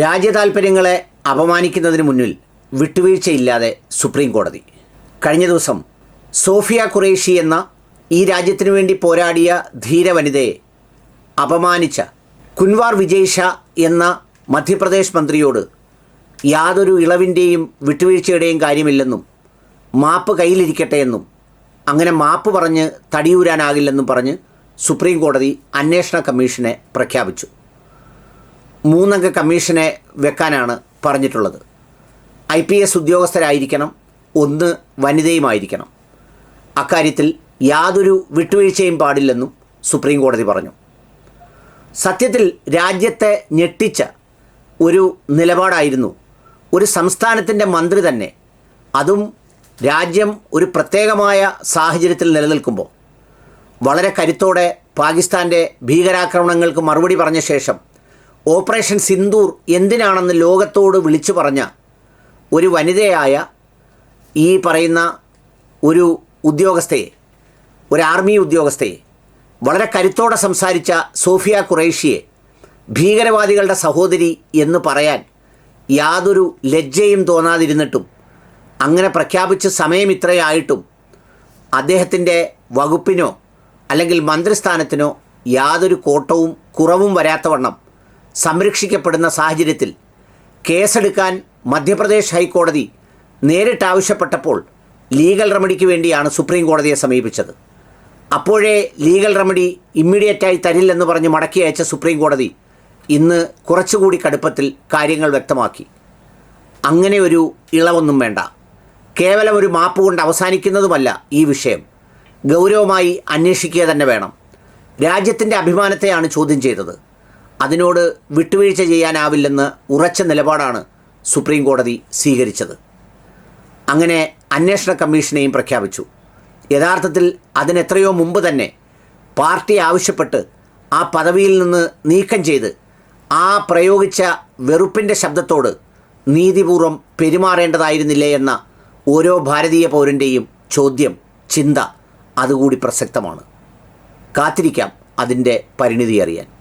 രാജ്യതാൽപ്പര്യങ്ങളെ അപമാനിക്കുന്നതിന് മുന്നിൽ വിട്ടുവീഴ്ചയില്ലാതെ സുപ്രീം കോടതി. കഴിഞ്ഞ ദിവസം സോഫിയ ഖുറേഷി എന്ന ഈ രാജ്യത്തിനു വേണ്ടി പോരാടിയ ധീര വനിതയെ അപമാനിച്ച കുൻവാർ വിജയ് ഷാ എന്ന മധ്യപ്രദേശ് മന്ത്രിയോട് യാതൊരു ഇളവിന്റെയും വിട്ടുവീഴ്ചയുടെയും കാര്യമില്ലെന്നും മാപ്പ് കയ്യിലിരിക്കട്ടെ എന്നും അങ്ങനെ മാപ്പ് പറഞ്ഞ് തടിയൂരാനാകില്ലെന്നും പറഞ്ഞ് സുപ്രീം കോടതി അന്വേഷണ കമ്മീഷനെ പ്രഖ്യാപിച്ചു. മൂന്നംഗ കമ്മീഷനെ വെക്കാനാണ് പറഞ്ഞിട്ടുള്ളത്. ഐ പി എസ് ഉദ്യോഗസ്ഥരായിരിക്കണം ഒന്ന് വനിതയുമായിരിക്കണം. അക്കാര്യത്തിൽ യാതൊരു വിട്ടുവീഴ്ചയും പാടില്ലെന്നും സുപ്രീം കോടതി പറഞ്ഞു. സത്യത്തിൽ രാജ്യത്തെ ഞെട്ടിച്ച ഒരു നിലപാടായിരുന്നു ഒരു സംസ്ഥാനത്തിന്റെ മന്ത്രി തന്നെ. അതും രാജ്യം ഒരു പ്രത്യേകമായ സാഹചര്യത്തിൽ നിലനിൽക്കുമ്പോൾ. വളരെ കരുത്തോടെ പാകിസ്ഥാന്റെ ഭീകരാക്രമണങ്ങൾക്ക് മറുപടി പറഞ്ഞ ശേഷം ഓപ്പറേഷൻ സിന്ദൂർ എന്തിനാണെന്ന് ലോകത്തോട് വിളിച്ചു പറഞ്ഞ ഒരു വനിതയായ ഈ പറയുന്ന ഒരു ഉദ്യോഗസ്ഥയെ ഒരു ആർമി ഉദ്യോഗസ്ഥയെ വളരെ കരുത്തോടെ സംസാരിച്ച സോഫിയ ഖുറേഷിയെ ഭീകരവാദികളുടെ സഹോദരി എന്ന് പറയാൻ യാതൊരു ലജ്ജയും തോന്നാതിരുന്നിട്ടും അങ്ങനെ പ്രഖ്യാപിച്ച് സമയം ഇത്രയായിട്ടും അദ്ദേഹത്തിന്റെ വകുപ്പിനോ അല്ലെങ്കിൽ മന്ത്രിസ്ഥാനത്തിനോ യാതൊരു കോട്ടവും കുറവും വരാത്തവണ്ണം സംരക്ഷിക്കപ്പെടുന്ന സാഹചര്യത്തിൽ കേസെടുക്കാൻ മധ്യപ്രദേശ് ഹൈക്കോടതി നേരിട്ട് ആവശ്യപ്പെട്ടപ്പോൾ ലീഗൽ റെമഡിക്ക് വേണ്ടിയാണ് സുപ്രീം കോടതിയെ സമീപിച്ചത്. അപ്പോഴേ ലീഗൽ റെമഡി ഇമ്മീഡിയറ്റായി തരില്ലെന്ന് പറഞ്ഞ് മടക്കി അയച്ച സുപ്രീം കോടതി ഇന്ന് കുറച്ചുകൂടി കടുപ്പത്തിൽ കാര്യങ്ങൾ വ്യക്തമാക്കി. അങ്ങനെ ഒരു ഇളവൊന്നും വേണ്ട. കേവലം ഒരു മാപ്പ് കൊണ്ട് അവസാനിക്കുന്നതുമല്ല ഈ വിഷയം. ഗൗരവമായി അന്വേഷിക്കുക തന്നെ വേണം. രാജ്യത്തിന്റെ അഭിമാനത്തെയാണ് ചോദ്യം ചെയ്തത്. അതിനോട് വിട്ടുവീഴ്ച ചെയ്യാനാവില്ലെന്ന് ഉറച്ച നിലപാടാണ് സുപ്രീം കോടതി സ്വീകരിച്ചത്. അങ്ങനെ അന്വേഷണ കമ്മീഷനെയും പ്രഖ്യാപിച്ചു. യഥാർത്ഥത്തിൽ അതിനെത്രയോ മുമ്പ് തന്നെ പാർട്ടി ആവശ്യപ്പെട്ട് ആ പദവിയിൽ നിന്ന് നീക്കം ചെയ്ത് ആ പ്രയോഗിച്ച വെറുപ്പിന്റെ ശബ്ദത്തോട് നീതിപൂർവം പെരുമാറേണ്ടതായിരുന്നില്ലേ എന്ന ഓരോ ഭാരതീയ പൗരന്റെയും ചോദ്യം ചിന്ത അതുകൂടി പ്രസക്തമാണ്. കാത്തിരിക്കാം അതിന്റെ പരിണിതി അറിയാൻ.